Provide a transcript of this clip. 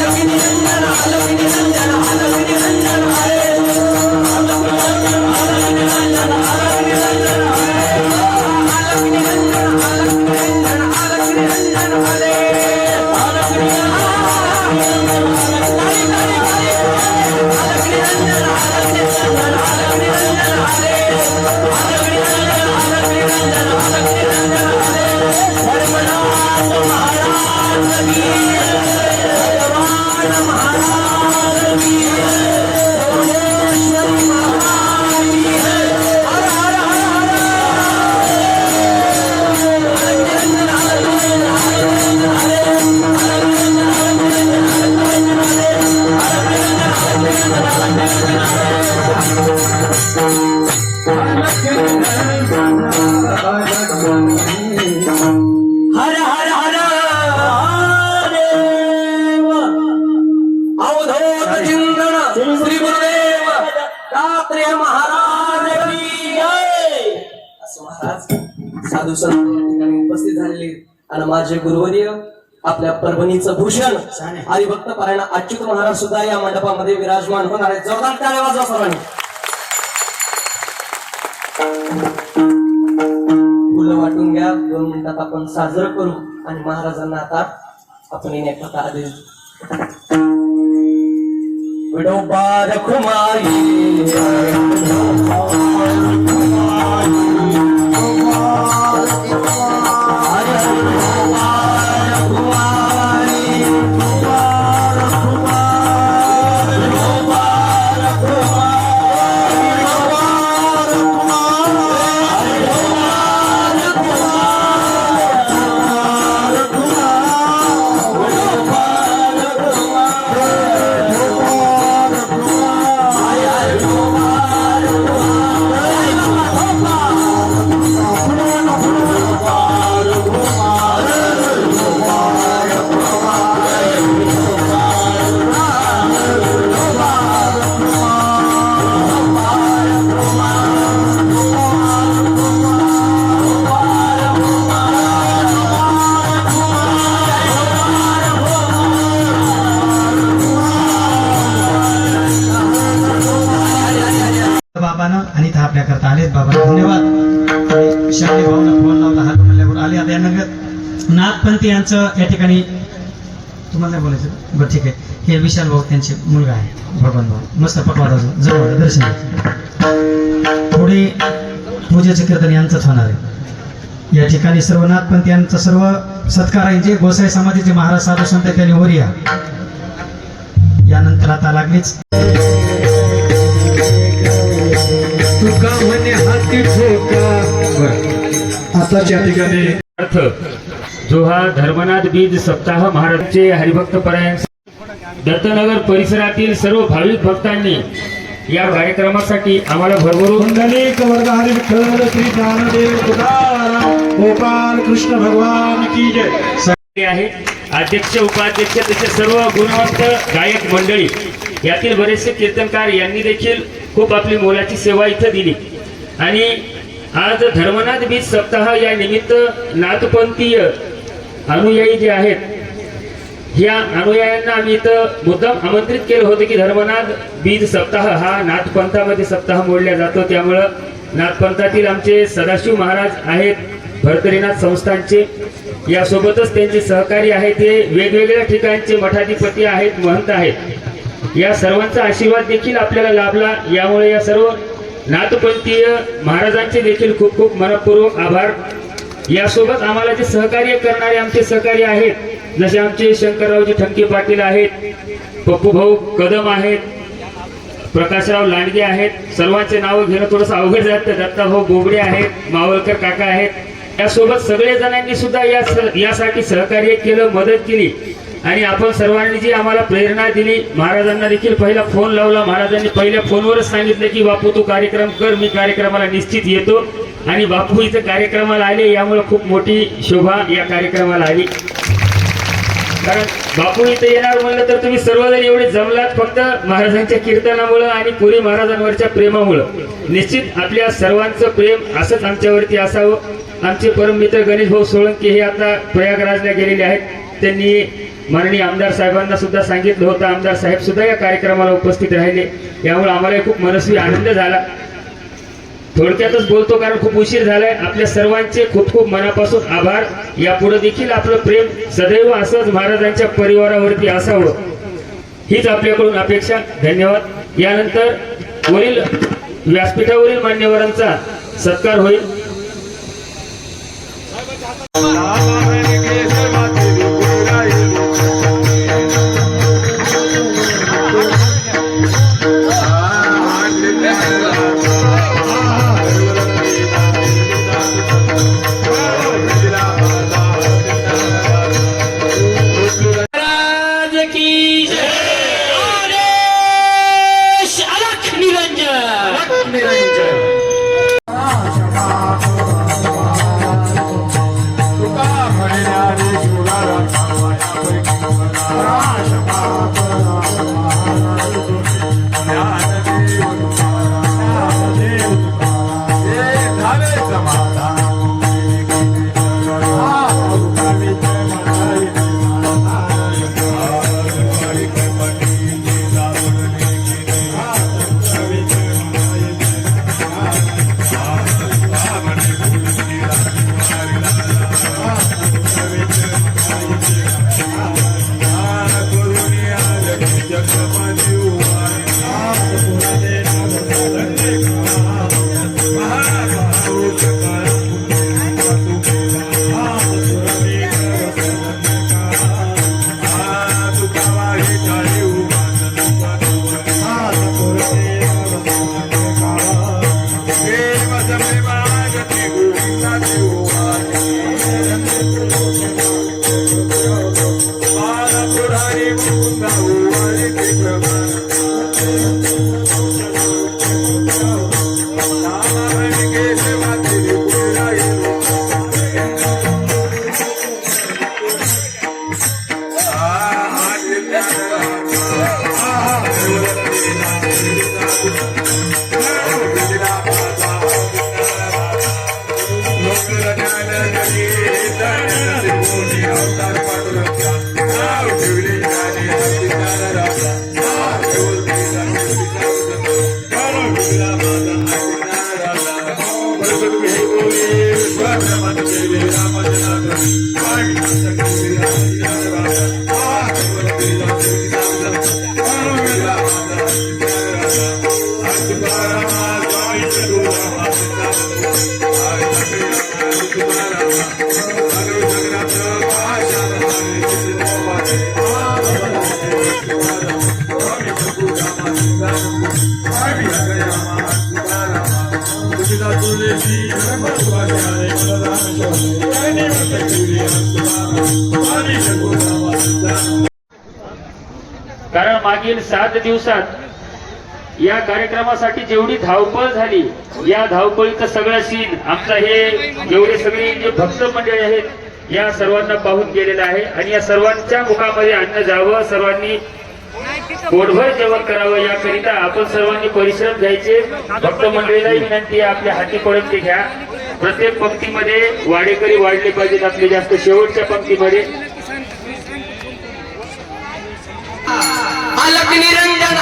हर माझे गुरुवर्य आपल्या परभणीचं भूषण आणि भक्त पारायण अच्युत महाराज सुद्धा या मंडपामध्ये विराजमान होणार आहेत. जोरदार टाळ्या वाजवा सर्वांनी. फुलं वाटून घ्या. दोन मिनिटात आपण साजरं करू आणि महाराजांना आता आपण येण्याकरता आदेश देऊ. विडोबा रखुमाई नागपंथी यांचं या ठिकाणी तुम्हाला नाही बोलायचं? बरं ठीक आहे. हे विशाल भाऊ त्यांचे मुलगा आहे. भगवान भाऊ मस्त पटवादाचं जवळ दर्शन. पुढे पूजेचं कीर्तन यांचंच होणार आहे. या ठिकाणी सर्व नाथपंथी यांचं सर्व सत्कार आहे. जे गोसाई समाजाचे महाराज साधू संत त्यांनी वरिया यानंतर आता लागलीच. तुका म्हणे हाती ठोका. आताच या ठिकाणी अर्थ. जो हा धर्मनाथ बीज सप्ताह महाराजचे हरिभक्त परायण दत्तनगर परिसरातील सर्व भाविक भक्तांनी या कार्यक्रमासाठी आम्हाला भरभरून पुंडलिक वरदारी विठ्ठल श्री ज्ञानदेव गोपाल कृष्ण भगवान की जय. केले आहे अध्यक्ष उपाध्यक्ष तसे सर्व गुणवंत गायक मंडळी. यातील बरेचसे कीर्तनकार यांनी देखील खूप आपली मोलाची सेवा इथं दिली. आणि आज धर्मनाथ बीज सप्ताह या निमित्त नाथपंथीय अनुयायी जे आहेत या अनुयायांना आम्ही इथं मुद्दाम आमंत्रित केलं होतं की धर्मनाथ बीज सप्ताह हा नाथपंथामध्ये सप्ताह मोडला जातो. त्यामुळं नाथपंथातील आमचे सदाशिव महाराज आहेत भरतरीनाथ संस्थांचे यासोबतच त्यांचे सहकारी आहेत ते वेगवेगळ्या ठिकाणचे मठाधिपती आहेत महंत आहेत. या सर्वांचा आशीर्वाद देखील आपल्याला लाभला. यामुळे या सर्व नाथपंथीय महाराजांचे देखील खूप खूप मनपूर्वक आभार. यासोबत आम्हाला जे सहकार्य करणारे आमचे सहकारी आहेत जसे आमचे शंकररावजी ठंके पाटील आहेत पप्पू भाऊ कदम आहेत प्रकाशराव लांडगे आहेत सर्वांचे नावं घेणं थोडंसं अवघड जातं दत्ताभाऊ बोबडे आहेत मावळकर काका आहेत. यासोबत सगळे जणांनी सुद्धा या यासाठी सहकार्य केलं मदत केली. आणि आपण सर्वांनी जी आम्हाला प्रेरणा दिली महाराजांना देखील पहिला फोन लावला. महाराजांनी पहिल्या फोनवरच सांगितलं की बापू तू कार्यक्रम कर मी कार्यक्रमाला निश्चित येतो. आणि बापू इथं कार्यक्रमाला आले यामुळे खूप मोठी शोभा या कार्यक्रमाला आली. कारण बापू इथं येणार म्हणलं तर तुम्ही सर्वजण एवढे जमलात फक्त महाराजांच्या कीर्तनामुळं आणि पुरी महाराजांवरच्या प्रेमामुळं. निश्चित आपल्या सर्वांचं प्रेम असंच आमच्यावरती असावं. आमचे परम मित्र गणेश भाऊ सोळंकी हे आता प्रयागराजला गेलेले आहेत. त्यांनी माननीय आमदार साहेबांना सुद्धा सांगितलं होतं. आमदार साहेब सुद्धा या कार्यक्रमाला उपस्थित राहिले. यामुळे आम्हाला खूप मनस्वी आनंद झाला. थोडक्यातच बोलतो कारण खूप उशीर झालाय. आपल्या सर्वांचे खूप खूप मनापासून आभार. यापुढे देखील आपलं प्रेम सदैव असंच महाराजांच्या परिवारावरती असावं. हीच आपल्याकडून अपेक्षा. धन्यवाद. यानंतर वरील व्यासपीठावरील मान्यवरांचा सत्कार होईल. God. कारण मागील सात दिवसात या कार्यक्रमासाठी जेवढी धावपळ झाली या धावपळीचं सगळं सीन आमचा हे जेवढे सगळे जे भक्त मंडळी आहेत या सर्वांना पाहून गेलेलं आहे. आणि या सर्वांच्या मुखामध्ये अन्न जावं सर्वांनी पोटभर जेवण करावं याकरिता आपण सर्वांनी परिश्रम घ्यायचे. भक्त मंडळीलाही विनंती आहे आपल्या हाती पडत ते घ्या. प्रत्येक पंक्तीमध्ये वाडेकरी वाढले पाहिजेत आपले जास्त शेवटच्या पंक्तीमध्ये. निरंजन.